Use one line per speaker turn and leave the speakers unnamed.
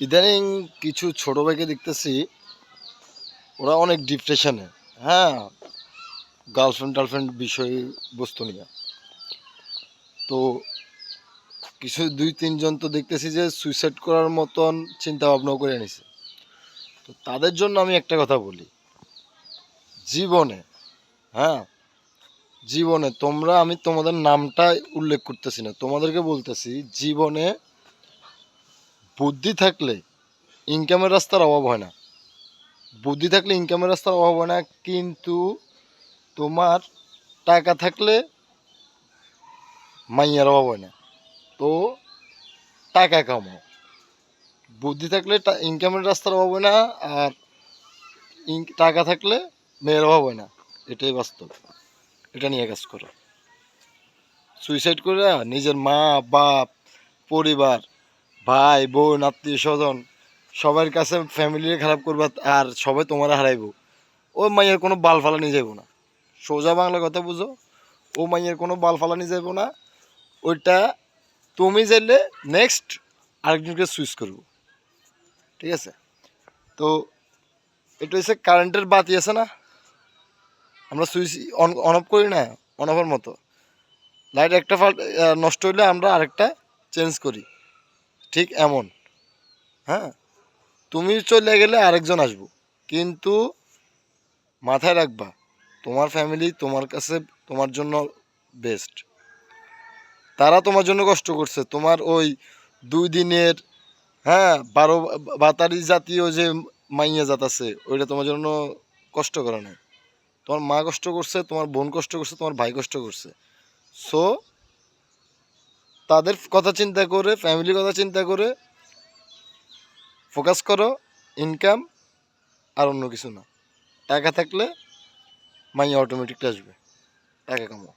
ইদানিং কিছু ছোট ভাইকে দেখতেছি, ওরা অনেক ডিপ্রেশনে হ্যাঁ গার্লফ্রেন্ড টার্লফ্রেন্ড বিষয় বস্তু নিয়ে। তো কিছু দুই, তিনজন তো দেখতেছি যে সুইসাইড করার মতন চিন্তা ভাবনাও করে নিছে। তো তাদের জন্য আমি একটা কথা বলি। জীবনে হ্যাঁ জীবনে তোমরা, আমি তোমাদের নামটা উল্লেখ করতেছি না, তোমাদেরকে বলতেছি, জীবনে বুদ্ধি থাকলে ইনকামের রাস্তার অভাব হয় না। বুদ্ধি থাকলে ইনকামের রাস্তার অভাব হয় না, কিন্তু তোমার টাকা থাকলে মাইয়ার অভাব হয় না। তো টাকা কামাও। বুদ্ধি থাকলে ইনকামের রাস্তার অভাব হয় না, আর টাকা থাকলে মেয়ের অভাব হয় না। এটাই বাস্তব। এটা নিয়ে কাজ করো। সুইসাইড করে নিজের মা, বাপ, পরিবার ভাই, বোন, আত্মীয় স্বজন, সবার কাছে ফ্যামিলির খারাপ করবা আর সবাই তোমার হারাইবো। ও মাইয়ের কোনো বাল ফালা নিয়ে যাইব না। সোজা বাংলা কথা বুঝো, ও মাইয়ের কোনো বাল ফালা নিয়ে যাইব না। ওইটা তুমি চাইলে নেক্সট আরেকজনকে সুইচ করব। ঠিক আছে? তো এটা হচ্ছে কারেন্টের বাতি আছে না? আমরা সুইচ অন অন অফ করি না অন অফের মতো। লাইট একটা ফাল্ট নষ্ট হইলে আমরা আরেকটা চেঞ্জ করি। ঠিক এমন। হ্যাঁ? তুমি চলে গেলে আরেকজন আসব। কিন্তু মাথায় রাখবা, তোমার ফ্যামিলি তোমার কাছে তোমার জন্য বেস্ট তারা তোমার জন্য কষ্ট করছে। তোমার ওই দুই দিনের হ্যাঁ বারো, বাতারি জাতীয় যে মাইয়া জাত আছে, ওইটা তোমার জন্য কষ্ট করে নাই। তোমার মা কষ্ট করছে, তোমার বোন কষ্ট করছে, তোমার ভাই কষ্ট করছে। সো তাদের কথা চিন্তা করে ফ্যামিলির কথা চিন্তা করে ফোকাস করো ইনকাম আর অন্য কিছু না। একা থাকলে মাই অটোমেটিকটা আসবে, একা কামাও।